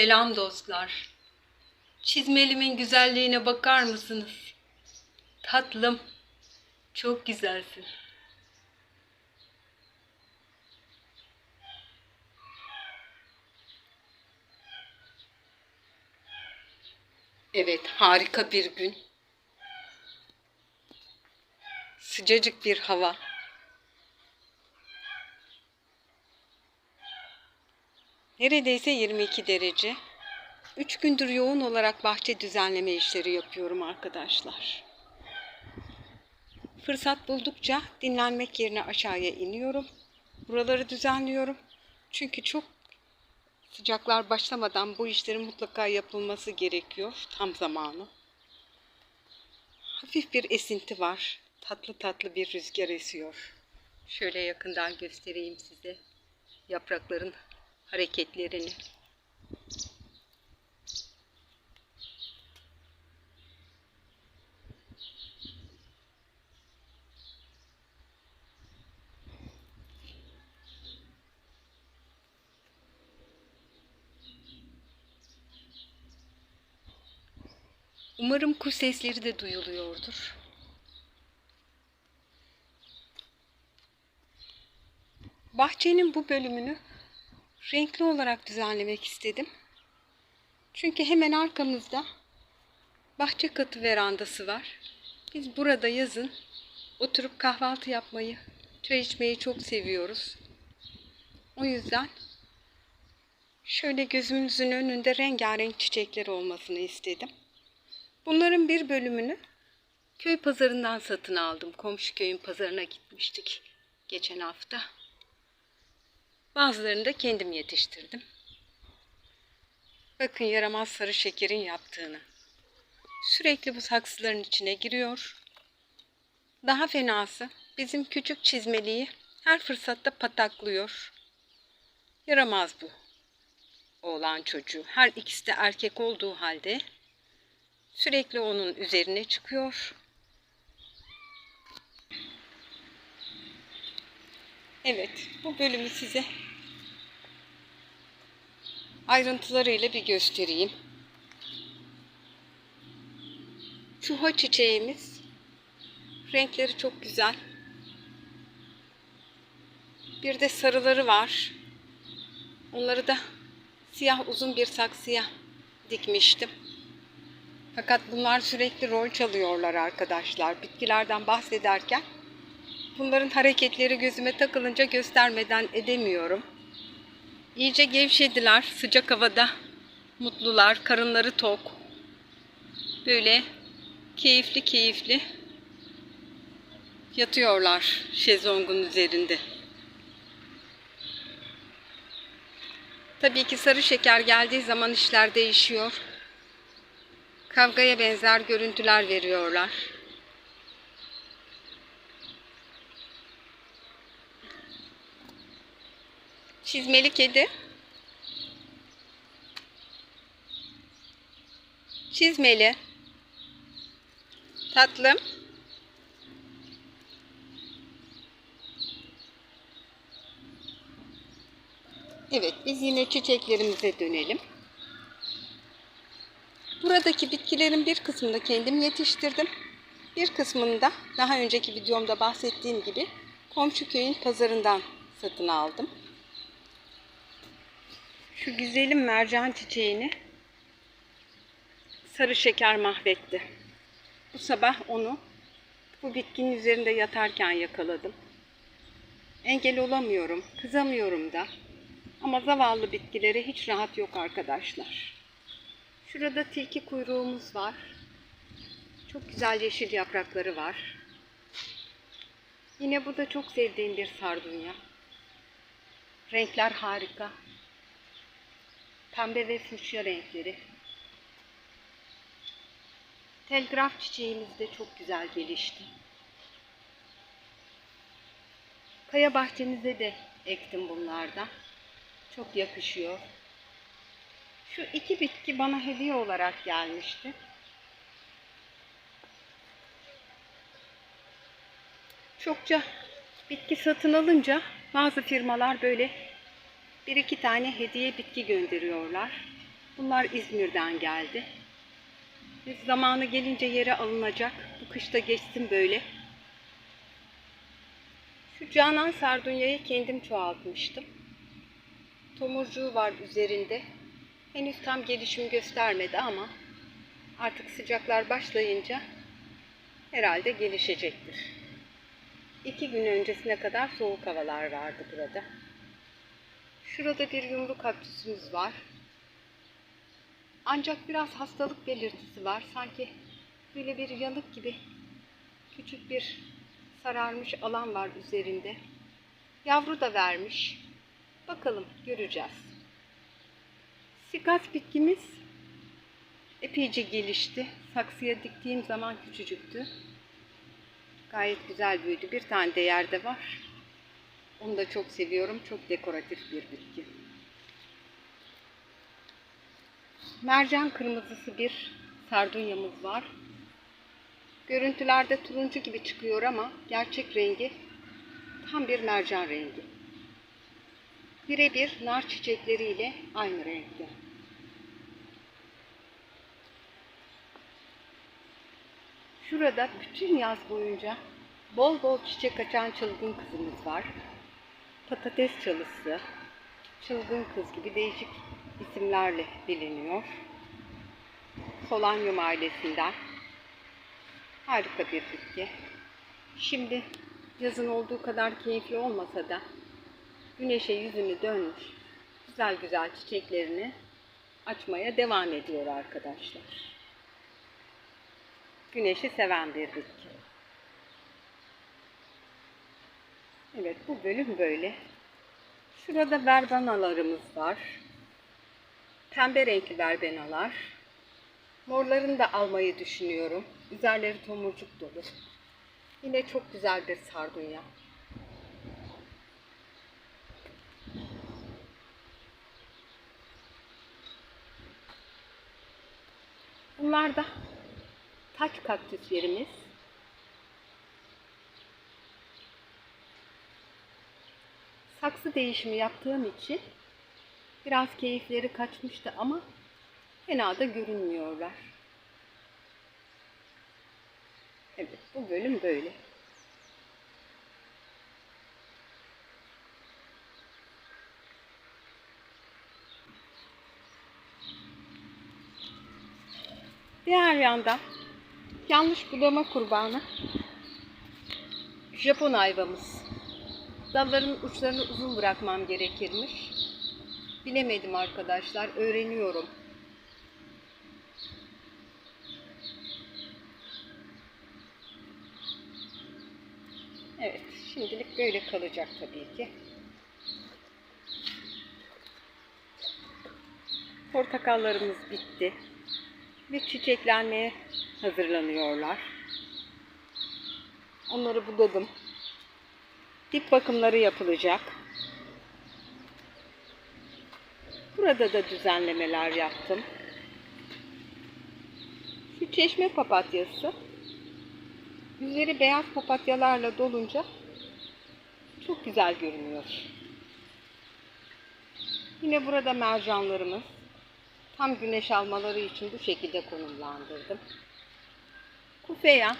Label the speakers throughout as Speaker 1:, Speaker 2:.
Speaker 1: Selam dostlar. Çizmelimin güzelliğine bakar mısınız? Tatlım, çok güzelsin. Evet, harika bir gün. Sıcacık bir hava. Neredeyse 22 derece. 3 gündür yoğun olarak bahçe düzenleme işleri yapıyorum arkadaşlar. Fırsat buldukça dinlenmek yerine aşağıya iniyorum. Buraları düzenliyorum. Çünkü çok sıcaklar başlamadan bu işlerin mutlaka yapılması gerekiyor. Tam zamanı. Hafif bir esinti var. Tatlı tatlı bir rüzgar esiyor. Şöyle yakından göstereyim size yaprakların hareketlerini. Umarım kuş sesleri de duyuluyordur. Bahçenin bu bölümünü renkli olarak düzenlemek istedim. Çünkü hemen arkamızda bahçe katı verandası var. Biz burada yazın oturup kahvaltı yapmayı, çay içmeyi çok seviyoruz. O yüzden şöyle gözümüzün önünde rengarenk çiçekler olmasını istedim. Bunların bir bölümünü köy pazarından satın aldım. Komşu köyün pazarına gitmiştik geçen hafta. Bazılarını da kendim yetiştirdim. Bakın yaramaz sarı şekerin yaptığını. Sürekli bu saksıların içine giriyor. Daha fenası bizim küçük çizmeliği her fırsatta pataklıyor. Yaramaz bu. Oğlan çocuğu. Her ikisi de erkek olduğu halde sürekli onun üzerine çıkıyor. Evet, bu bölümü size ayrıntılarıyla bir göstereyim. Çuha çiçeğimiz renkleri çok güzel. Bir de sarıları var. Onları da siyah uzun bir saksıya dikmiştim. Fakat bunlar sürekli rol çalıyorlar arkadaşlar. Bitkilerden bahsederken bunların hareketleri gözüme takılınca göstermeden edemiyorum. İyice gevşediler sıcak havada. Mutlular, karınları tok. Böyle keyifli keyifli yatıyorlar şezlongun üzerinde. Tabii ki sarı şeker geldiği zaman işler değişiyor. Kavgaya benzer görüntüler veriyorlar. Çizmeli kedi. Çizmeli. Tatlım. Evet, biz yine çiçeklerimize dönelim. Buradaki bitkilerin bir kısmını kendim yetiştirdim. Bir kısmını da daha önceki videomda bahsettiğim gibi komşu köyün pazarından satın aldım. Şu güzelim mercan çiçeğini sarı şeker mahvetti. Bu sabah onu bu bitkinin üzerinde yatarken yakaladım. Engel olamıyorum, kızamıyorum da. Ama zavallı bitkilere hiç rahat yok arkadaşlar. Şurada tilki kuyruğumuz var. Çok güzel yeşil yaprakları var. Yine bu da çok sevdiğim bir sardunya. Renkler harika. Pembe ve fuşya renkleri. Telgraf çiçeğimiz de çok güzel gelişti. Kaya bahçemize de ektim bunlardan. Çok yakışıyor. Şu iki bitki bana hediye olarak gelmişti. Çokça bitki satın alınca bazı firmalar böyle bir iki tane hediye bitki gönderiyorlar. Bunlar İzmir'den geldi. Biz zamanı gelince yere alınacak. Bu kışta geçsin böyle. Şu Canan Sardunya'yı kendim çoğaltmıştım. Tomurcuğu var üzerinde. Henüz tam gelişim göstermedi ama artık sıcaklar başlayınca herhalde gelişecektir. İki gün öncesine kadar soğuk havalar vardı burada. Şurada bir yumru kaktüsümüz var. Ancak biraz hastalık belirtisi var. Sanki böyle bir yanık gibi küçük bir sararmış alan var üzerinde. Yavru da vermiş. Bakalım göreceğiz. Sikas bitkimiz epeyce gelişti. Saksıya diktiğim zaman küçücüktü. Gayet güzel büyüdü. Bir tane de yerde var. Onu da çok seviyorum. Çok dekoratif bir bitki. Mercan kırmızısı bir sardunyamız var. Görüntülerde turuncu gibi çıkıyor ama gerçek rengi tam bir mercan rengi. Birebir nar çiçekleriyle aynı renkte. Şurada bütün yaz boyunca bol bol çiçek açan çılgın kızımız var. Patates çalısı, çılgın kız gibi değişik isimlerle biliniyor. Solanyum ailesinden. Harika bir bitki. Şimdi yazın olduğu kadar keyifli olmasa da güneşe yüzünü dönmüş güzel güzel çiçeklerini açmaya devam ediyor arkadaşlar. Güneşi seven bir bitki. Evet bu bölüm böyle. Şurada verbanalarımız var. Pembe renkli verbenalar. Morlarını da almayı düşünüyorum. Üzerleri tomurcuk dolu. Yine çok güzel bir sardunya. Bunlar da taç kaktüslerimiz. Saksı değişimi yaptığım için biraz keyifleri kaçmıştı ama fena da görünmüyorlar. Evet bu bölüm böyle. Diğer yanda yanlış budama kurbanı Japon ayvamız. Dalların uçlarını uzun bırakmam gerekirmiş. Bilemedim arkadaşlar. Öğreniyorum. Evet. Şimdilik böyle kalacak tabii ki. Portakallarımız bitti. Ve çiçeklenmeye hazırlanıyorlar. Onları budadım. Dip bakımları yapılacak. Burada da düzenlemeler yaptım. Şu çeşme papatyası üzeri beyaz papatyalarla dolunca çok güzel görünüyor. Yine burada mercanlarımız tam güneş almaları için bu şekilde konumlandırdım. Kufeya,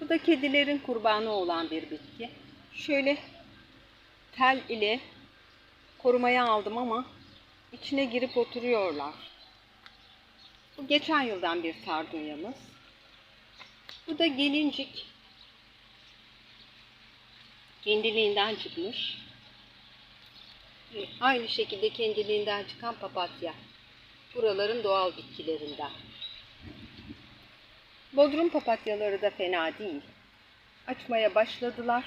Speaker 1: bu da kedilerin kurbanı olan bir bitki. Şöyle tel ile korumaya aldım ama içine girip oturuyorlar. Bu geçen yıldan bir sardunyamız. Bu da gelincik. Kendiliğinden çıkmış. Aynı şekilde kendiliğinden çıkan papatya. Buraların doğal bitkilerinden. Bodrum papatyaları da fena değil. Açmaya başladılar.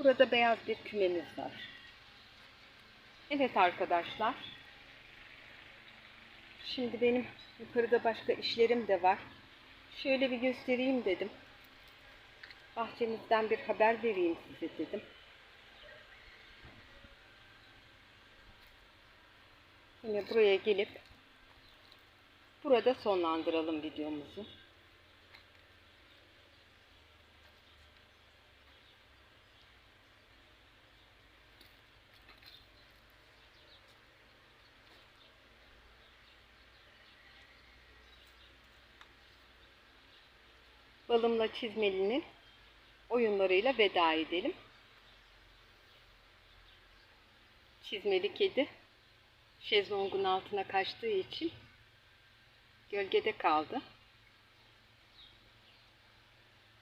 Speaker 1: Burada beyaz bir kümemiz var. Evet arkadaşlar. Şimdi benim yukarıda başka işlerim de var. Şöyle bir göstereyim dedim. Bahçemizden bir haber vereyim size dedim. Yine buraya gelip burada sonlandıralım videomuzu. Balımla çizmelinin oyunlarıyla veda edelim. Çizmeli kedi şezlongun altına kaçtığı için gölgede kaldı.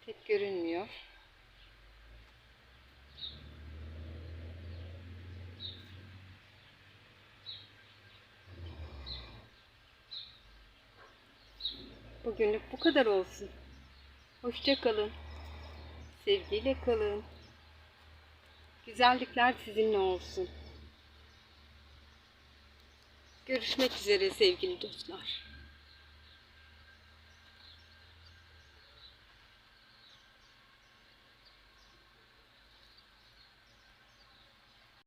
Speaker 1: Pek görünmüyor. Bugünlük bu kadar olsun. Hoşça kalın. Sevgiyle kalın. Güzellikler sizinle olsun. Görüşmek üzere sevgili dostlar.